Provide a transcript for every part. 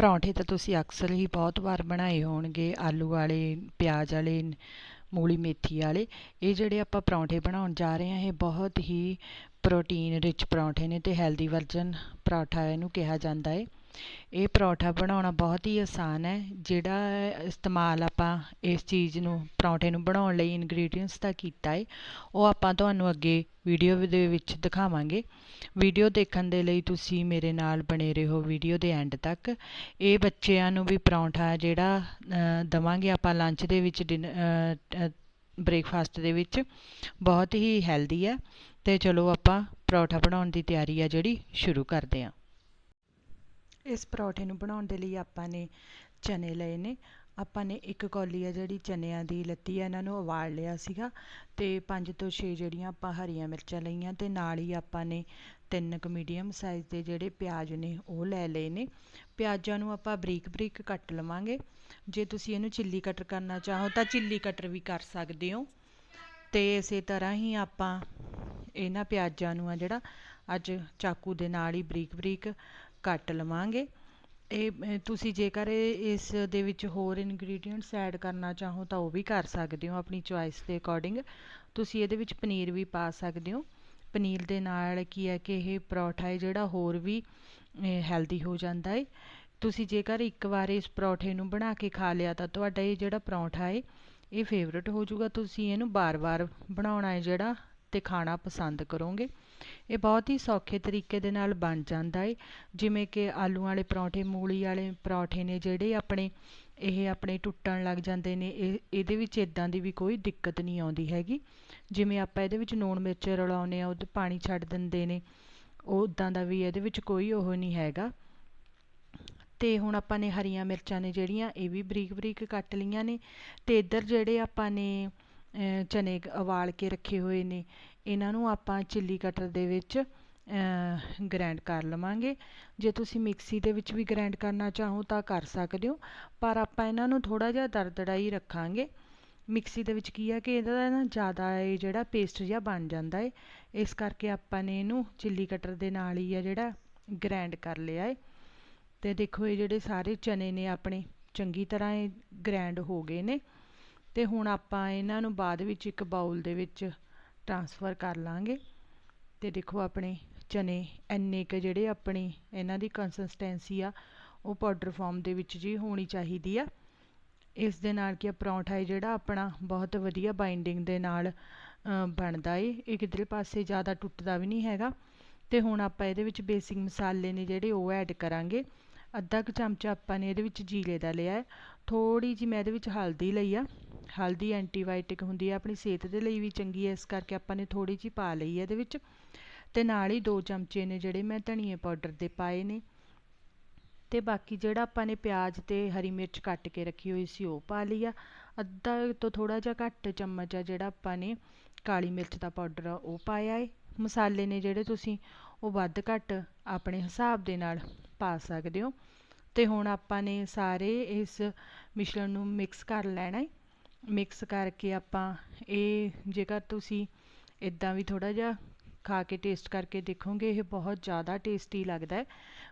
ਪਰੌਂਠੇ ਤਾਂ ਤੁਸੀਂ ਅਕਸਰ ਹੀ ਬਹੁਤ ਵਾਰ ਬਣਾਏ ਹੋਣਗੇ, ਆਲੂ ਵਾਲੇ, ਪਿਆਜ਼ ਵਾਲੇ, ਮੂਲੀ ਮੇਥੀ ਵਾਲੇ। ਇਹ ਜਿਹੜੇ ਆਪਾਂ ਪਰੌਂਠੇ ਬਣਾਉਣ ਜਾ ਰਹੇ ਹਾਂ, ਇਹ ਬਹੁਤ ਹੀ ਪ੍ਰੋਟੀਨ ਰਿਚ ਪਰੌਂਠੇ ਨੇ ਅਤੇ ਹੈਲਦੀ ਵਰਜਨ ਪਰੌਂਠਾ ਇਹਨੂੰ ਕਿਹਾ ਜਾਂਦਾ ਹੈ ਇਹ ਪਰੌਂਠਾ ਬਣਾਉਣਾ ਬਹੁਤ ਹੀ ਆਸਾਨ ਹੈ, ਜਿਹੜਾ ਇਸਤੇਮਾਲ ਆਪਾਂ ਇਸ ਚੀਜ਼ ਨੂੰ, ਪਰੌਂਠੇ ਨੂੰ ਬਣਾਉਣ ਲਈ ਇਨਗਰੀਡੀਅੰਟਸ ਦਾ ਕੀਤਾ ਹੈ ਉਹ ਆਪਾਂ ਤੁਹਾਨੂੰ ਅੱਗੇ ਵੀਡੀਓ ਦੇ ਵਿੱਚ ਦਿਖਾਵਾਂਗੇ। ਵੀਡੀਓ ਦੇਖਣ ਦੇ ਲਈ ਤੁਸੀਂ ਮੇਰੇ ਨਾਲ ਬਣੇ ਰਹੋ ਵੀਡੀਓ ਦੇ ਐਂਡ ਤੱਕ। ਇਹ ਬੱਚਿਆਂ ਨੂੰ ਵੀ ਪਰੌਂਠਾ ਜਿਹੜਾ ਦਵਾਂਗੇ ਆਪਾਂ ਲੰਚ ਦੇ ਵਿੱਚ ਬ੍ਰੇਕਫਾਸਟ ਦੇ ਵਿੱਚ, ਬਹੁਤ ਹੀ ਹੈਲਦੀ ਹੈ। ਅਤੇ ਚਲੋ ਆਪਾਂ ਪਰੌਂਠਾ ਬਣਾਉਣ ਦੀ ਤਿਆਰੀ ਆ ਜਿਹੜੀ, ਸ਼ੁਰੂ ਕਰਦੇ ਹਾਂ। ਇਸ ਪਰੌਂਠੇ ਨੂੰ ਬਣਾਉਣ ਦੇ ਲਈ ਆਪਾਂ ਨੇ ਚਨੇ ਲਏ ਨੇ। ਆਪਾਂ ਨੇ ਇੱਕ ਕੌਲੀ ਆ ਜਿਹੜੀ ਚਨਿਆਂ ਦੀ ਲੱਤੀ ਆ, ਇਹਨਾਂ ਨੂੰ ਉਬਾਲ ਲਿਆ ਸੀਗਾ ਅਤੇ ਪੰਜ ਤੋਂ ਛੇ ਜਿਹੜੀਆਂ ਆਪਾਂ ਹਰੀਆਂ ਮਿਰਚਾਂ ਲਈਆਂ ਅਤੇ ਨਾਲ ਹੀ ਆਪਾਂ ਨੇ ਤਿੰਨ ਕੁ ਮੀਡੀਅਮ ਸਾਈਜ਼ ਦੇ ਜਿਹੜੇ ਪਿਆਜ਼ ਨੇ, ਉਹ ਲੈ ਲਏ ਨੇ। ਪਿਆਜ਼ਾਂ ਨੂੰ ਆਪਾਂ ਬਰੀਕ ਬਰੀਕ ਕੱਟ ਲਵਾਂਗੇ। ਜੇ ਤੁਸੀਂ ਇਹਨੂੰ ਚਿੱਲੀ ਕਟਰ ਕਰਨਾ ਚਾਹੋ ਤਾਂ ਚਿੱਲੀ ਕਟਰ ਵੀ ਕਰ ਸਕਦੇ ਹੋ। ਅਤੇ ਇਸੇ ਤਰ੍ਹਾਂ ਹੀ ਆਪਾਂ ਇਹਨਾਂ ਪਿਆਜ਼ਾਂ ਨੂੰ ਆ ਜਿਹੜਾ ਅੱਜ ਚਾਕੂ ਦੇ ਨਾਲ ਹੀ ਬਰੀਕ ਬਰੀਕ ਕੱਟ ਲਵਾਂਗੇ। ਇਹ ਤੁਸੀਂ ਜੇਕਰ ਇਸ ਦੇ ਵਿੱਚ ਹੋਰ ਇਨਗਰੀਡੀਅੰਟਸ ਐਡ ਕਰਨਾ ਚਾਹੋ ਤਾਂ ਉਹ ਵੀ ਕਰ ਸਕਦੇ ਹੋ ਆਪਣੀ ਚੋਇਸ ਦੇ ਅਕੋਰਡਿੰਗ ਤੁਸੀਂ ਇਹਦੇ ਵਿੱਚ ਪਨੀਰ ਵੀ ਪਾ ਸਕਦੇ ਹੋ। ਪਨੀਰ ਦੇ ਨਾਲ ਕੀ ਹੈ ਕਿ ਇਹ ਪਰੌਠਾ ਹੈ ਜਿਹੜਾ ਹੋਰ ਵੀ ਹੈਲਦੀ ਹੋ ਜਾਂਦਾ ਹੈ। ਤੁਸੀਂ ਜੇਕਰ ਇੱਕ ਵਾਰ ਇਸ ਪਰੌਠੇ ਨੂੰ ਬਣਾ ਕੇ ਖਾ ਲਿਆ ਤਾਂ ਤੁਹਾਡਾ ਇਹ ਜਿਹੜਾ ਪਰੌਠਾ ਹੈ, ਇਹ ਫੇਵਰਟ ਹੋ ਜਾਊਗਾ। ਤੁਸੀਂ ਇਹਨੂੰ ਬਾਰ-ਬਾਰ ਬਣਾਉਣਾ ਹੈ ਜਿਹੜਾ ਅਤੇ ਖਾਣਾ ਪਸੰਦ ਕਰੋਗੇ। ਇਹ ਬਹੁਤ ਹੀ ਸੌਖੇ ਤਰੀਕੇ ਦੇ ਨਾਲ ਬਣ ਜਾਂਦਾ ਹੈ ਜਿਵੇਂ ਕਿ ਆਲੂ ਵਾਲੇ ਪਰੌਂਠੇ, ਮੂਲੀ ਵਾਲੇ ਪਰੌਂਠੇ ਨੇ ਜਿਹੜੇ ਆਪਣੇ, ਇਹ ਆਪਣੇ ਟੁੱਟਣ ਲੱਗ ਜਾਂਦੇ ਨੇ। ਇਹ, ਇਹਦੇ ਵਿੱਚ ਇਦਾਂ ਦੀ ਵੀ ਕੋਈ ਦਿੱਕਤ ਨਹੀਂ ਆਉਂਦੀ ਹੈਗੀ। ਜਿਵੇਂ ਆਪਾਂ ਇਹਦੇ ਵਿੱਚ ਲੂਣ ਮਿਰਚ ਰਲਾਉਂਦੇ ਆ ਉਹ ਪਾਣੀ ਛੱਡ ਦਿੰਦੇ ਨੇ, ਉਹ ਉਦਾਂ ਦਾ ਵੀ ਇਹਦੇ ਵਿੱਚ ਕੋਈ ਉਹ ਨਹੀਂ ਹੈਗਾ। ਤੇ ਹੁਣ ਆਪਾਂ ਨੇ ਹਰੀਆਂ ਮਿਰਚਾਂ ਨੇ ਜਿਹੜੀਆਂ, ਇਹ ਵੀ ਬਰੀਕ ਬਰੀਕ ਕੱਟ ਲਈਆਂ ਨੇ। ਤੇ ਇੱਧਰ ਜਿਹੜੇ ਆਪਾਂ ਨੇ ਚਨੇ ਉਬਾਲ ਕੇ ਰੱਖੇ ਹੋਏ ਨੇ ਇਹਨਾਂ ਨੂੰ ਆਪਾਂ ਚਿੱਲੀ ਕਟਰ ਦੇ ਵਿੱਚ ਗ੍ਰੈਂਡ ਕਰ ਲਵਾਂਗੇ। ਜੇ ਤੁਸੀਂ ਮਿਕਸੀ ਦੇ ਵਿੱਚ ਵੀ ਗ੍ਰੈਂਡ ਕਰਨਾ ਚਾਹੋ ਤਾਂ ਕਰ ਸਕਦੇ ਹੋ, ਪਰ ਆਪਾਂ ਇਹਨਾਂ ਨੂੰ ਥੋੜ੍ਹਾ ਜਿਹਾ ਦਰਦੜਾ ਹੀ ਰੱਖਾਂਗੇ। ਮਿਕਸੀ ਦੇ ਵਿੱਚ ਕੀ ਆ ਕਿ ਇਹਦਾ ਨਾ ਜ਼ਿਆਦਾ ਇਹ ਜਿਹੜਾ ਪੇਸਟ ਜਿਹਾ ਬਣ ਜਾਂਦਾ ਹੈ ਇਸ ਕਰਕੇ ਆਪਾਂ ਨੇ ਇਹਨੂੰ ਚਿੱਲੀ ਕਟਰ ਦੇ ਨਾਲ ਹੀ ਆ ਜਿਹੜਾ ਗ੍ਰੈਂਡ ਕਰ ਲਿਆ ਹੈ ਅਤੇ ਦੇਖੋ ਇਹ ਜਿਹੜੇ ਸਾਰੇ ਚਨੇ ਨੇ ਆਪਣੇ, ਚੰਗੀ ਤਰ੍ਹਾਂ ਇਹ ਗ੍ਰੈਂਡ ਹੋ ਗਏ ਨੇ। ਅਤੇ ਹੁਣ ਆਪਾਂ ਇਹਨਾਂ ਨੂੰ ਬਾਅਦ ਵਿੱਚ ਇੱਕ ਬਾਉਲ ਦੇ ਵਿੱਚ ਟ੍ਰਾਂਸਫਰ ਕਰ ਲਾਂਗੇ। ਅਤੇ ਦੇਖੋ ਆਪਣੇ ਚਨੇ ਇੰਨੇ ਕੁ ਜਿਹੜੇ ਆਪਣੀ ਇਹਨਾਂ ਦੀ ਕੰਸਿਸਟੈਂਸੀ ਆ, ਉਹ ਪਾਊਡਰ ਫਾਰਮ ਦੇ ਵਿੱਚ ਜੀ ਹੋਣੀ ਚਾਹੀਦੀ ਆ। ਇਸ ਦੇ ਨਾਲ ਕੀ ਪਰੌਂਠਾ ਹੈ ਜਿਹੜਾ ਆਪਣਾ ਬਹੁਤ ਵਧੀਆ ਬਾਈਂਡਿੰਗ ਦੇ ਨਾਲ ਬਣਦਾ ਏ। ਇਹ ਕਿਧਰੇ ਪਾਸੇ ਜ਼ਿਆਦਾ ਟੁੱਟਦਾ ਵੀ ਨਹੀਂ ਹੈਗਾ। ਅਤੇ ਹੁਣ ਆਪਾਂ ਇਹਦੇ ਵਿੱਚ ਬੇਸਿਕ ਮਸਾਲੇ ਨੇ ਜਿਹੜੇ ਉਹ ਐਡ ਕਰਾਂਗੇ। ਅੱਧਾ ਕੁ ਚਮਚਾ ਆਪਾਂ ਨੇ ਇਹਦੇ ਵਿੱਚ ਜੀਰੇ ਦਾ ਲਿਆ ਹੈ ਥੋੜ੍ਹੀ ਜਿਹੀ ਮੈਂ ਇਹਦੇ ਵਿੱਚ ਹਲਦੀ ਲਈ ਆ। ਹਲਦੀ ਐਂਟੀਬਾਇਓਟਿਕ ਹੁੰਦੀ ਹੈ, ਆਪਣੀ ਸਿਹਤ ਦੇ ਲਈ ਵੀ ਚੰਗੀ ਹੈ, ਇਸ ਕਰਕੇ ਆਪਾਂ ਨੇ ਥੋੜ੍ਹੀ ਜਿਹੀ ਪਾ ਲਈ ਹੈ ਇਹਦੇ ਵਿੱਚ। ਅਤੇ ਨਾਲ ਹੀ ਦੋ ਚਮਚੇ ਨੇ ਜਿਹੜੇ ਮੈਂ ਧਨੀਏ ਪਾਊਡਰ ਦੇ ਪਾਏ ਨੇ। ਅਤੇ ਬਾਕੀ ਜਿਹੜਾ ਆਪਾਂ ਨੇ ਪਿਆਜ਼ ਅਤੇ ਹਰੀ ਮਿਰਚ ਕੱਟ ਕੇ ਰੱਖੀ ਹੋਈ ਸੀ, ਉਹ ਪਾ ਲਈ ਆ। ਅੱਧਾ ਤੋਂ ਥੋੜ੍ਹਾ ਜਿਹਾ ਘੱਟ ਚਮਚ ਆ ਜਿਹੜਾ ਆਪਾਂ ਨੇ ਕਾਲੀ ਮਿਰਚ ਦਾ ਪਾਊਡਰ ਆ, ਉਹ ਪਾਇਆ ਏ। ਮਸਾਲੇ ਨੇ ਜਿਹੜੇ ਤੁਸੀਂ ਉਹ ਵੱਧ ਘੱਟ ਆਪਣੇ ਹਿਸਾਬ ਦੇ ਨਾਲ ਪਾ ਸਕਦੇ ਹੋ। ਅਤੇ ਹੁਣ ਆਪਾਂ ਨੇ ਸਾਰੇ ਇਸ ਮਿਸ਼ਰਣ ਨੂੰ ਮਿਕਸ ਕਰ ਲੈਣਾ ਹੈ ਮਿਕਸ ਕਰਕੇ ਆਪਾਂ ਇਹ ਜੇਕਰ ਤੁਸੀਂ ਇੱਦਾਂ ਵੀ ਥੋੜ੍ਹਾ ਜਿਹਾ ਖਾ ਕੇ ਟੇਸਟ ਕਰਕੇ ਦੇਖੋਗੇ, ਇਹ ਬਹੁਤ ਜ਼ਿਆਦਾ ਟੇਸਟੀ ਲੱਗਦਾ ਹੈ।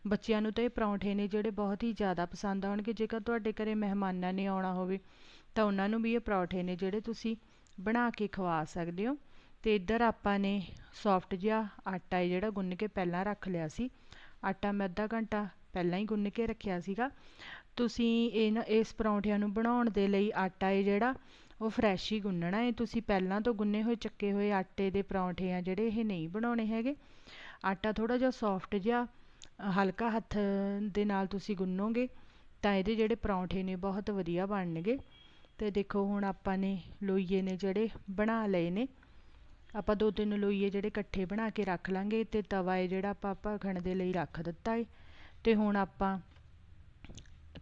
ਬੱਚਿਆਂ ਨੂੰ ਤਾਂ ਇਹ ਪਰੌਂਠੇ ਨੇ ਜਿਹੜੇ ਬਹੁਤ ਹੀ ਜ਼ਿਆਦਾ ਪਸੰਦ ਆਉਣਗੇ। ਜੇਕਰ ਤੁਹਾਡੇ ਘਰੇ ਮਹਿਮਾਨਾਂ ਨੇ ਆਉਣਾ ਹੋਵੇ, ਤਾਂ ਉਹਨਾਂ ਨੂੰ ਵੀ ਇਹ ਪਰੌਂਠੇ ਨੇ ਜਿਹੜੇ ਤੁਸੀਂ ਬਣਾ ਕੇ ਖਵਾ ਸਕਦੇ ਹੋ। ਅਤੇ ਇੱਧਰ ਆਪਾਂ ਨੇ ਸੌਫਟ ਜਿਹਾ ਆਟਾ ਹੈ ਜਿਹੜਾ ਗੁੰਨ ਕੇ ਪਹਿਲਾਂ ਰੱਖ ਲਿਆ ਸੀ। ਆਟਾ ਮੈਂ ਅੱਧਾ ਘੰਟਾ ਪਹਿਲਾਂ ਹੀ ਗੁੰਨ ਕੇ ਰੱਖਿਆ ਸੀਗਾ। ਤੁਸੀਂ ਇਹਨਾਂ ਇਸ ਪਰੌਂਠਿਆਂ ਨੂੰ ਬਣਾਉਣ ਦੇ ਲਈ ਆਟਾ ਹੈ ਜਿਹੜਾ, ਉਹ ਫਰੈਸ਼ ਹੀ ਗੁੰਨਣਾ ਹੈ। ਤੁਸੀਂ ਪਹਿਲਾਂ ਤੋਂ ਗੁੰਨੇ ਹੋਏ, ਚੱਕੇ ਹੋਏ ਆਟੇ ਦੇ ਪਰੌਂਠੇ ਆ ਜਿਹੜੇ ਇਹ ਨਹੀਂ ਬਣਾਉਣੇ ਹੈਗੇ। ਆਟਾ ਥੋੜ੍ਹਾ ਜਿਹਾ ਸੌਫਟ ਜਿਹਾ, ਹਲਕਾ ਹੱਥ ਦੇ ਨਾਲ ਤੁਸੀਂ ਗੁੰਨੋਗੇ, ਤਾਂ ਇਹਦੇ ਜਿਹੜੇ ਪਰੌਂਠੇ ਨੇ ਬਹੁਤ ਵਧੀਆ ਬਣਨਗੇ। ਅਤੇ ਦੇਖੋ ਹੁਣ ਆਪਾਂ ਨੇ ਲੋਈਏ ਨੇ ਜਿਹੜੇ ਬਣਾ ਲਏ ਨੇ। ਆਪਾਂ ਦੋ ਤਿੰਨ ਲੋਈਏ ਜਿਹੜੇ ਇਕੱਠੇ ਬਣਾ ਕੇ ਰੱਖ ਲਾਂਗੇ ਅਤੇ ਤਵਾ ਹੈ ਜਿਹੜਾ ਆਪਾਂ ਭਖਣ ਦੇ ਲਈ ਰੱਖ ਦਿੱਤਾ ਹੈ ਅਤੇ ਹੁਣ ਆਪਾਂ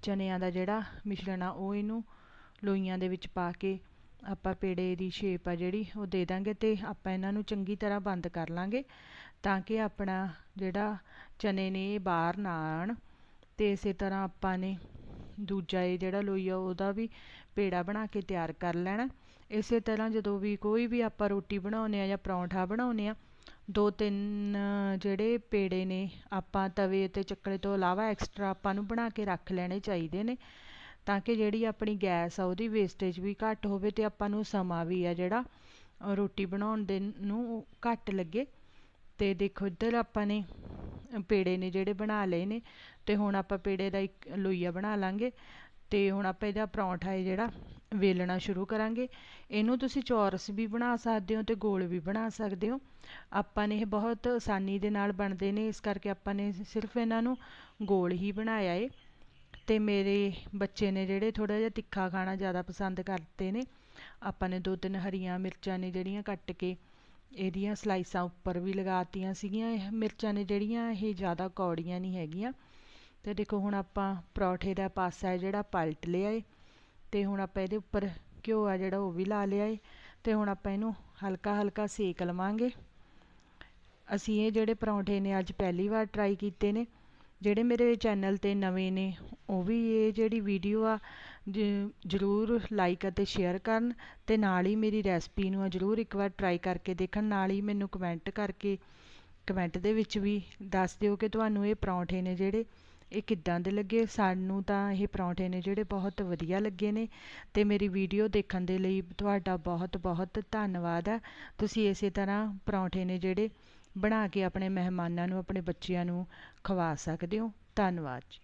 ਚਨਿਆਂ ਦਾ ਜਿਹੜਾ ਮਿਸ਼ਰਣ ਆ, ਉਹ ਇਹਨੂੰ ਲੋਈਆਂ ਦੇ ਵਿੱਚ ਪਾ ਕੇ ਆਪਾਂ ਪੇੜੇ ਦੀ ਸ਼ੇਪ ਆ ਜਿਹੜੀ, ਉਹ ਦੇ ਦਾਂਗੇ ਅਤੇ ਆਪਾਂ ਇਹਨਾਂ ਨੂੰ ਚੰਗੀ ਤਰ੍ਹਾਂ ਬੰਦ ਕਰ ਲਾਂਗੇ ਤਾਂ ਕਿ ਆਪਣਾ ਜਿਹੜਾ ਚਨੇ ਨੇ ਇਹ ਬਾਹਰ ਨਾ ਆਉਣ ਅਤੇ ਇਸੇ ਤਰ੍ਹਾਂ ਆਪਾਂ ਨੇ ਦੂਜਾ ਇਹ ਜਿਹੜਾ ਲੋਈ ਆ ਉਹਦਾ ਵੀ ਪੇੜਾ ਬਣਾ ਕੇ ਤਿਆਰ ਕਰ ਲੈਣਾ। ਇਸੇ ਤਰ੍ਹਾਂ ਜਦੋਂ ਵੀ ਕੋਈ ਵੀ ਆਪਾਂ ਰੋਟੀ ਬਣਾਉਂਦੇ ਆ ਜਾਂ ਪਰੌਂਠਾ ਬਣਾਉਂਦੇ ਆ ਦੋ ਤਿੰਨ ਜਿਹੜੇ ਪੇੜੇ ਨੇ, ਆਪਾਂ ਤਵੇ ਅਤੇ ਚੱਕਲੇ ਤੋਂ ਇਲਾਵਾ ਐਕਸਟਰਾ ਆਪਾਂ ਨੂੰ ਬਣਾ ਕੇ ਰੱਖ ਲੈਣੇ ਚਾਹੀਦੇ ਨੇ, ਤਾਂ ਕਿ ਜਿਹੜੀ ਆਪਣੀ ਗੈਸ ਆ ਉਹਦੀ ਵੇਸਟੇਜ ਵੀ ਘੱਟ ਹੋਵੇ ਅਤੇ ਆਪਾਂ ਨੂੰ ਸਮਾਂ ਵੀ ਆ ਜਿਹੜਾ ਰੋਟੀ ਬਣਾਉਣ ਦੇ ਨੂੰ ਘੱਟ ਲੱਗੇ। ਅਤੇ ਦੇਖੋ, ਇੱਧਰ ਆਪਾਂ ਨੇ ਪੇੜੇ ਨੇ ਜਿਹੜੇ ਬਣਾ ਲਏ ਨੇ ਅਤੇ ਹੁਣ ਆਪਾਂ ਪੇੜੇ ਦਾ ਇੱਕ ਲੋਈਆ ਬਣਾ ਲਾਂਗੇ ਅਤੇ ਹੁਣ ਆਪਾਂ ਇਹਦਾ ਪਰੌਂਠਾ ਹੈ ਜਿਹੜਾ ਵੇਲਣਾ ਸ਼ੁਰੂ ਕਰਾਂਗੇ। ਇਹਨੂੰ ਤੁਸੀਂ ਚੌਰਸ ਵੀ ਬਣਾ ਸਕਦੇ ਹੋ ਤੇ ਗੋਲ ਵੀ ਬਣਾ ਸਕਦੇ ਹੋ। ਆਪਾਂ ਨੇ ਇਹ ਬਹੁਤ ਆਸਾਨੀ ਦੇ ਨਾਲ ਬਣਦੇ ਨੇ, ਇਸ ਕਰਕੇ ਆਪਾਂ ਨੇ ਸਿਰਫ ਇਹਨਾਂ ਨੂੰ ਗੋਲ ਹੀ ਬਣਾਇਆ ਏ। ਤੇ ਮੇਰੇ ਬੱਚੇ ਨੇ ਜਿਹੜੇ ਥੋੜਾ ਜਿਹਾ ਤਿੱਖਾ ਖਾਣਾ ਜ਼ਿਆਦਾ ਪਸੰਦ ਕਰਦੇ ਨੇ, ਆਪਾਂ ਨੇ ਦੋ ਤਿੰਨ ਹਰੀਆਂ ਮਿਰਚਾਂ ਨੇ ਜਿਹੜੀਆਂ ਕੱਟ ਕੇ ਇਹਦੀਆਂ ਸਲਾਈਸਾਂ ਉੱਪਰ ਵੀ ਲਗਾਤੀਆਂ ਸੀਗੀਆਂ। ਇਹ ਮਿਰਚਾਂ ਨੇ ਜਿਹੜੀਆਂ ਇਹ ਜ਼ਿਆਦਾ ਕੌੜੀਆਂ ਨਹੀਂ ਹੈਗੀਆਂ। ਤੇ ਦੇਖੋ ਹੁਣ ਆਪਾਂ ਪਰੌਠੇ ਦਾ ਪਾਸਾ ਹੈ ਜਿਹੜਾ ਪਲਟ ਲਿਆ ਏ। ਅਤੇ ਹੁਣ ਆਪਾਂ ਇਹਦੇ ਉੱਪਰ ਘਿਓ ਆ ਜਿਹੜਾ ਉਹ ਵੀ ਲਾ ਲਿਆ ਏ ਤੇ ਹੁਣ ਆਪਾਂ ਇਹਨੂੰ ਹਲਕਾ ਹਲਕਾ ਸੇਕ ਲਵਾਂਗੇ। ਅਸੀਂ ਇਹ ਜਿਹੜੇ ਪਰੌਂਠੇ ਨੇ ਅੱਜ ਪਹਿਲੀ ਵਾਰ ਟਰਾਈ ਕੀਤੇ ਨੇ, ਜਿਹੜੇ ਮੇਰੇ ਚੈਨਲ 'ਤੇ ਨਵੇਂ ਨੇ, ਉਹ ਵੀ ਇਹ ਜਿਹੜੀ ਵੀਡੀਓ ਆ ਜ਼ਰੂਰ ਲਾਈਕ ਅਤੇ ਸ਼ੇਅਰ ਕਰਨ ਤੇ ਨਾਲ ਹੀ ਮੇਰੀ ਰੈਸਪੀ ਨੂੰ ਜ਼ਰੂਰ ਇੱਕ ਵਾਰ ਟਰਾਈ ਕਰਕੇ ਦੇਖਣ, ਨਾਲ ਹੀ ਮੈਨੂੰ ਕਮੈਂਟ ਕਰਕੇ ਕਮੈਂਟ ਦੇ ਵਿੱਚ ਵੀ ਦੱਸ ਦਿਓ ਕਿ ਤੁਹਾਨੂੰ ਇਹ ਪਰੌਂਠੇ ਨੇ ਜਿਹੜੇ ਇਹ ਕਿੱਦਾਂ ਦੇ ਲੱਗੇ? ਸਾਨੂੰ ਤਾਂ ਇਹ ਪਰੌਂਠੇ ਨੇ ਜਿਹੜੇ ਬਹੁਤ ਵਧੀਆ ਲੱਗੇ ਨੇ ਅਤੇ ਮੇਰੀ ਵੀਡੀਓ ਦੇਖਣ ਦੇ ਲਈ ਤੁਹਾਡਾ ਬਹੁਤ ਬਹੁਤ ਧੰਨਵਾਦ ਹੈ ਤੁਸੀਂ ਇਸੇ ਤਰ੍ਹਾਂ ਪਰੌਂਠੇ ਨੇ ਜਿਹੜੇ ਬਣਾ ਕੇ ਆਪਣੇ ਮਹਿਮਾਨਾਂ ਨੂੰ, ਆਪਣੇ ਬੱਚਿਆਂ ਨੂੰ ਖਵਾ ਸਕਦੇ ਹੋ। ਧੰਨਵਾਦ ਜੀ।